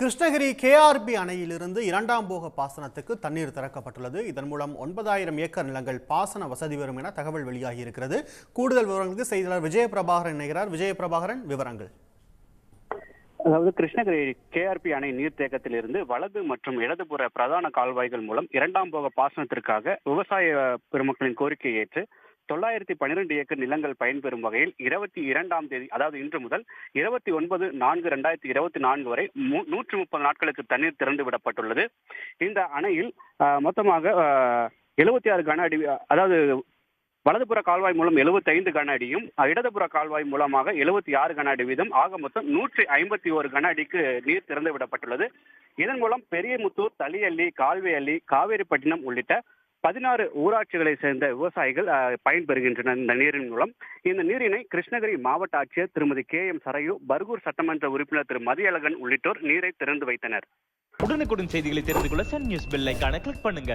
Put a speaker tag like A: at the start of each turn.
A: Krishnagiri KRP அணையிலிருந்து இரண்டாம் போக பாசனத்துக்கு தண்ணீர் திறக்கப்பட்டுள்ளது. இதன் மூலம் ஒன்பதாயிரம் ஏக்கர் நிலங்கள் பாசன வசதி பெறும் என தகவல் வெளியாகி இருக்கிறது கூடுதல் விவரங்களுக்கு செய்தியாளர் விஜயபிரபாகரன் இணைகிறார். விஜயபிரபாகரன் விவரங்கள்.
B: அதாவது கிருஷ்ணகிரி கேஆர்பி அணை நீர்த்தேக்கத்திலிருந்து வலது மற்றும் இடதுபுற பிரதான கால்வாய்கள் மூலம் இரண்டாம் போக பாசனத்திற்காக விவசாய பெருமக்களின் கோரிக்கையை ஏற்று தொள்ளாயிரத்தி பன்னிரண்டு ஏக்கர் நிலங்கள் பயன்பெறும் வகையில் இருபத்தி இரண்டாம் தேதி அதாவது இன்று முதல் இருபத்தி ஒன்பது நான்கு ரெண்டாயிரத்தி இருபத்தி நான்கு வரை மு- நூற்று முப்பது நாட்களுக்கு தண்ணீர் திறந்து விடப்பட்டுள்ளது. இந்த அணையில் மொத்தமாக எழுபத்தி ஆறு கன அடி அதாவது வலதுபுற கால்வாய் மூலம் 75 கன அடியும் இடதுபுற கால்வாய் மூலமாக எழுபத்தி ஆறு கன அடி வீதம் ஆக மொத்தம் நூற்றி ஐம்பத்தி ஒரு கன அடிக்கு நீர் திறந்து விடப்பட்டுள்ளது. இதன் மூலம் பெரியமுத்தூர் தளியள்ளி கால்வேயள்ளி காவேரிப்பட்டினம் உள்ளிட்ட பதினாறு ஊராட்சிகளை சேர்ந்த விவசாயிகள் பயன்பெறுகின்றனர் இந்த நீரின் மூலம். இந்த நீரினை கிருஷ்ணகிரி மாவட்ட ஆட்சியர் திருமதி கே எம் சரையு பர்கூர் சட்டமன்ற உறுப்பினர் திரு. மதியழகன் உள்ளிட்டோர் நீரை திறந்து வைத்தனர்.
C: உடனுக்குடன் செய்திகளை தெரிந்து கொள்ள சன் நியூஸ் பெல் ஐகானை கிளிக் பண்ணுங்க.